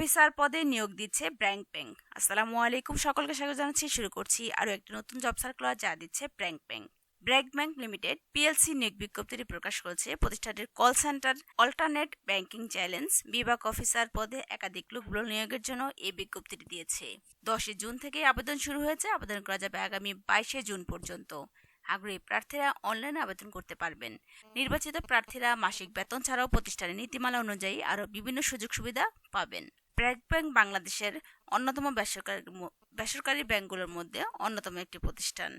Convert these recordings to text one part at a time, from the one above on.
Officer পদে নিয়োগ দিচ্ছে ব্র্যাঙ্ক ব্যাংক আসসালামু আলাইকুম, সকলকে স্বাগত জানাচ্ছি। শুরু করছি আরও একটি নতুন জব সার্কুলার যা দিচ্ছে ব্র্যাঙ্ক bank BRAC bank limited, PLC নিয়োগ বিজ্ঞপ্তিটি প্রকাশ করেছে প্রতিষ্ঠানটির call centre alternate banking challenge বিভাগ অফিসার পদে একাধিক লোকগুলো নিয়োগের জন্য এই বিজ্ঞপ্তিটি দিয়েছে। দশই জুন থেকে আবেদন শুরু হয়েছে। আবেদন করা যাবে আগামী বাইশে জুন পর্যন্ত। আগ্রহী প্রার্থীরা অনলাইনে আবেদন করতে পারবেন। নির্বাচিত প্রার্থীরা মাসিক বেতন ছাড়াও প্রতিষ্ঠানের নীতিমালা অনুযায়ী আরও বিভিন্ন সুযোগ সুবিধা পাবেন। ব্র্যাক ব্যাংক বাংলাদেশের অন্যতম বেসরকারি বেসরকারি ব্যাংকগুলোর মধ্যে অন্যতম একটি প্রতিষ্ঠান।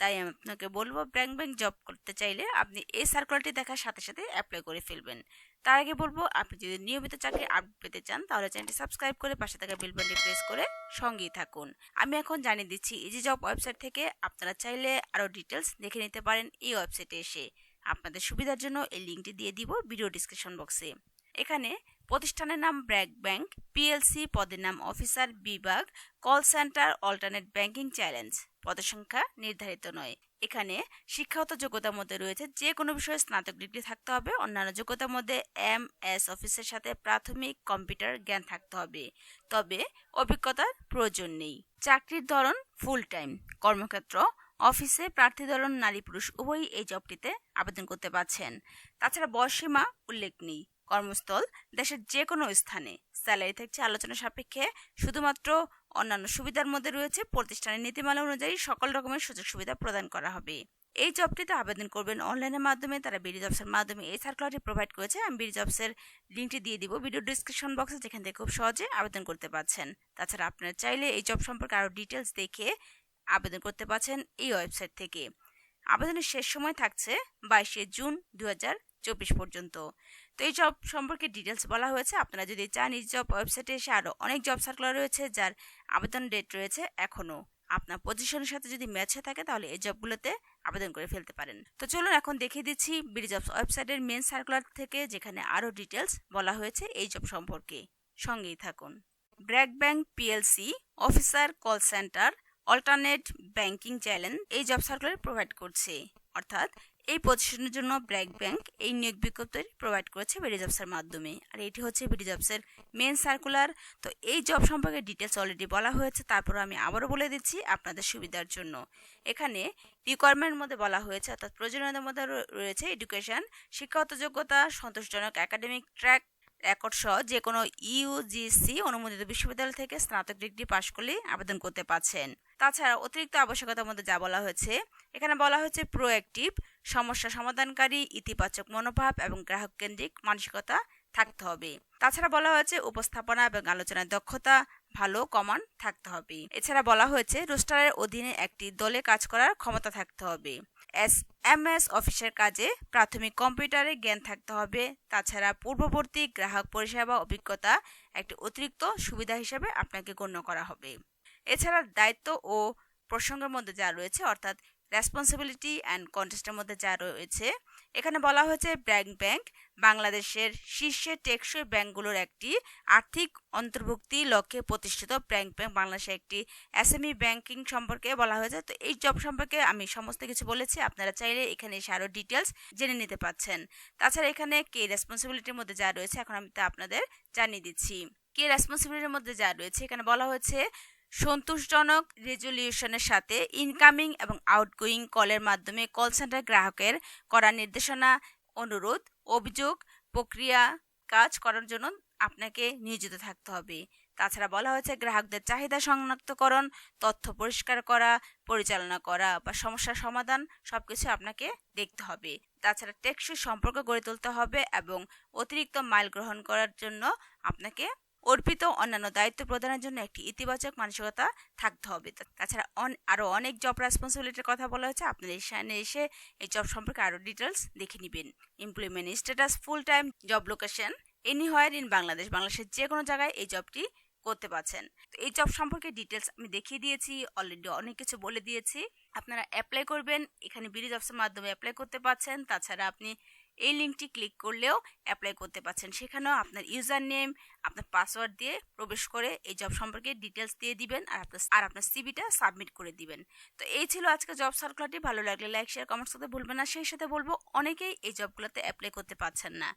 তাই আমি আপনাকে বলব, ব্র্যাক ব্যাংক জব করতে চাইলে আপনি এই সার্কুলারটি দেখার সাথে সাথে অ্যাপ্লাই করে ফেলবেন। তার আগে বলব, আপনি যদি নিয়মিত চাকরি আপডেট পেতে চান, তাহলে চ্যানেলটি সাবস্ক্রাইব করে পাশে থাকা বেল বাটনটি প্রেস করে সঙ্গেই থাকুন। আমি এখন জানিয়ে দিচ্ছি ইজি জব ওয়েবসাইট থেকে আপনারা চাইলে আরও ডিটেলস দেখে নিতে পারেন এই ওয়েবসাইটে এসে। আপনাদের সুবিধার জন্য এই লিঙ্কটি দিয়ে দিব ভিডিও ডিসক্রিপশন বক্সে এখানে প্রতিষ্ঠানের নাম ব্র্যাক ব্যাংক, পিএলসি পদের নাম অফিসার বিভাগ, call centre, alternate banking challenge. পদের সংখ্যা নির্ধারিত নয়। এখানে শিক্ষাগত যোগ্যতার মধ্যে রয়েছে যে কোনো বিষয়ে স্নাতক ডিগ্রি থাকতে হবে, অন্যান্য যোগ্যতার মধ্যে এম এস অফিসের সাথে প্রাথমিক কম্পিউটার জ্ঞান থাকতে হবে। তবে অভিজ্ঞতার প্রয়োজন নেই। চাকরির ধরন ফুল টাইম। কর্মক্ষেত্র, অফিসে প্রার্থী ধরন নারী পুরুষ উভয়ই এই জবটিতে আবেদন করতে পারছেন। তাছাড়া বয়সীমা উল্লেখ নেই। কর্মস্থল দেশের যে কোনো স্থানে। স্যালারি থাকছে আলোচনা সাপেক্ষে শুধুমাত্র অন্যান্য সুবিধার মধ্যে রয়েছে প্রতিষ্ঠানের নীতিমালা অনুযায়ী সকল রকমের সুযোগ সুবিধা প্রদান করা হবে। এই জবটিতে আবেদন করবেন অনলাইনের মাধ্যমে, তারা বিডি জবসের মাধ্যমে এই সার্কুলারটি প্রোভাইড করেছে। আমি বিডি জবসের লিঙ্কটি দিয়ে দিব ভিডিও ডিসক্রিপশন বক্সে যেখান থেকে খুব সহজে আবেদন করতে পারছেন। তাছাড়া আপনারা চাইলে এই জব সম্পর্কে আরও ডিটেলস দেখে আবেদন করতে পারছেন এই ওয়েবসাইট থেকে। আবেদনের শেষ সময় থাকছে বাইশে জুন দু হাজার চব্বিশ পর্যন্ত। তো এই জব সম্পর্কে ডিটেলস বলা হয়েছে। আপনারা যদি চান এই জব ওয়েবসাইটে এসে আরও অনেক জব সার্কুলার রয়েছে, যার আবেদন ডেট রয়েছে এখনও আপনার পজিশনের সাথে যদি ম্যাচ হয়ে থাকে, তাহলে এই জবগুলোতে আবেদন করে ফেলতে পারেন। তো চলুন এখন দেখিয়ে দিচ্ছি বিডি জবস ওয়েবসাইটের মেন সার্কুলার থেকে, যেখানে আরও ডিটেলস বলা হয়েছে এই জব সম্পর্কে। সঙ্গেই থাকুন। BRAC bank PLC officer call centre alternate banking challenge এই জব সার্কুলার প্রোভাইড করছে। অর্থাৎ এই পজিশনের জন্য ব্র্যাক ব্যাংক এই নিয়োগ বিজ্ঞপ্তি প্রোভাইড করেছে বিডি জবসের মাধ্যমে। আর এটি হচ্ছে বিডি জবসের মেন সার্কুলার তো এই জব সম্পর্কে ডিটেলস অলরেডি বলা হয়েছে তারপর আমি আবারও বলে দিচ্ছি আপনাদের সুবিধার জন্য। এখানে রিকোয়ারমেন্টের মধ্যে বলা হয়েছে, অর্থাৎ প্রয়োজনীয়তার মধ্যে রয়ে- রয়েছে এডুকেশন শিক্ষাগত যোগ্যতা, সন্তোষজনক একাডেমিক ট্র্যাক রেকর্ড সহ যে কোনো ইউজিসি অনুমোদিত বিশ্ববিদ্যালয় থেকে স্নাতক ডিগ্রি পাশ করলে আবেদন করতে পারছেন। তাছাড়া অতিরিক্ত আবশ্যকতার মধ্যে যা বলা হয়েছে, এখানে বলা হয়েছে প্রোঅ্যাক্টিভ সমস্যা সমাধানকারী, ইতিবাচক মনোভাব এবং গ্রাহক কেন্দ্রিক মানসিকতা থাকতে হবে। তাছাড়া বলা হয়েছে, উপস্থাপনা এবং আলোচনার দক্ষতা, ভালো কমান থাকতে হবে। এছাড়া বলা হয়েছে, রোস্টারের অধীনে একটি দলে কাজ করার ক্ষমতা থাকতে হবে। এস এম এস অফিসের কাজে প্রাথমিক কম্পিউটারে জ্ঞান থাকতে হবে। তাছাড়া পূর্ববর্তী গ্রাহক পরিষেবা অভিজ্ঞতা একটি অতিরিক্ত সুবিধা হিসেবে আপনাকে গণ্য করা হবে। এছাড়া দায়িত্ব ও প্রসঙ্গের মধ্যে যা রয়েছে, অর্থাৎ রেসপন্সিবিলিটি অ্যান্ড কন্টেস্টের মধ্যে যা রয়েছে, এখানে বলা হয়েছে ব্র্যাক ব্যাংক বাংলাদেশের শীর্ষে টেকসই ব্যাংকগুলোর একটি আর্থিক অন্তর্ভুক্তি লক্ষ্যে প্রতিষ্ঠিত ব্র্যাক ব্যাংক বাংলাদেশের একটি এসএমই ব্যাংকিং সম্পর্কে বলা হয়েছে। তো এই জব সম্পর্কে আমি সমস্ত কিছু বলেছি, আপনারা চাইলে এখানে এসে আরও ডিটেলস জেনে নিতে পাচ্ছেন তাছাড়া এখানে কে রেসপন্সিবিলিটির মধ্যে যা রয়েছে, এখন আমি তা আপনাদের জানিয়ে দিচ্ছি। কে রেসপন্সিবিলিটির মধ্যে যা রয়েছে, এখানে বলা হয়েছে সন্তোষজনক রেজলিউশনের সাথে ইনকামিং এবং আউটগোয়িং কলের মাধ্যমে কল সেন্টার গ্রাহকের করা নির্দেশনা, অনুরোধ, অভিযোগ, প্রক্রিয়া কাজ করার জন্য আপনাকে নিয়োজিত থাকতে হবে। তাছাড়া বলা হয়েছে, গ্রাহকদের চাহিদা শনাক্তকরণ, তথ্য পরিষ্কার করা, পরিচালনা করা বা সমস্যার সমাধান সবকিছু আপনাকে দেখতে হবে। তাছাড়া টেকসই সম্পর্ক গড়ে তুলতে হবে এবং অতিরিক্ত মাইল গ্রহণ করার জন্য আপনাকে অর্পিত অন্যান্য দায়িত্ব প্রদানের জন্য একটি ইতিবাচক মানসিকতা থাকতে হবে। তাছাড়া আরও অনেক জব রেসপন্সিবিলিটির কথা বলা হয়েছে। আপনার এখানে এসে এই জব সম্পর্কে আরও ডিটেলস দেখে নেবেন। Employment status full time job location any in Bangladesh বাংলাদেশের যে কোনো জায়গায় এই জবটি করতে পারছেন। তো এই জব সম্পর্কে ডিটেলস আমি দেখিয়ে দিয়েছি অলরেডি অনেক কিছু বলে দিয়েছি। আপনারা অ্যাপ্লাই করবেন, এখানে বিডি জবসের মাধ্যমে অ্যাপ্লাই করতে পারছেন। তাছাড়া আপনি এই লিঙ্কটি ক্লিক করলেও অ্যাপ্লাই করতে পারছেন। সেখানেও আপনার ইউজার নেম আপনার পাসওয়ার্ড দিয়ে প্রবেশ করে এই জব সম্পর্কে ডিটেলস দিয়ে দিবেন আর আপনার আর আপনার সিভিটা সাবমিট করে দিবেন। তো এই ছিল আজকে জব সার্কুলারটি ভালো লাগলে লাইক শেয়ার কমেন্টস করতে ভুলবেন না। সেই সাথে বলব, অনেকেই এই জবগুলোতে অ্যাপ্লাই করতে পারছেন না।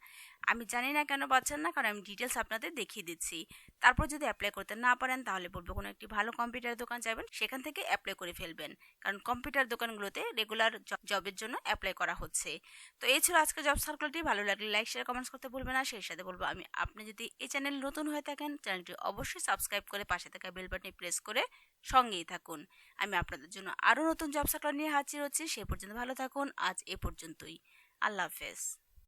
আমি জানি না কেন পাচ্ছেন না, কারণ আমি ডিটেলস আপনাদের দেখিয়ে দিচ্ছি। তারপর যদি অ্যাপ্লাই করতে না পারেন, তাহলে বলব কোনো একটি ভালো কম্পিউটার দোকান যাবেন, সেখান থেকে অ্যাপ্লাই করে ফেলবেন। কারণ কম্পিউটার দোকানগুলোতে রেগুলার জবের জন্য অ্যাপ্লাই করা হচ্ছে। তো এই ছিল আজকে জব সার্কুলারটি ভালো লাগলে লাইক শেয়ার কমেন্টস করতে ভুলবেন না। সেই সাথে বলব, আমি, আপনি যদি এই চ্যানেল নতুন হয়ে থাকেন, চ্যানেলটি অবশ্যই সাবস্ক্রাইব করে পাশে থাকা বেল বাটনে প্রেস করে সঙ্গেই থাকুন। আমি আপনাদের জন্য আরও নতুন জব সাকলা নিয়ে হাজির হচ্ছি। সে পর্যন্ত ভালো থাকুন। আজ এ পর্যন্তই। আল্লাহ হাফেজ।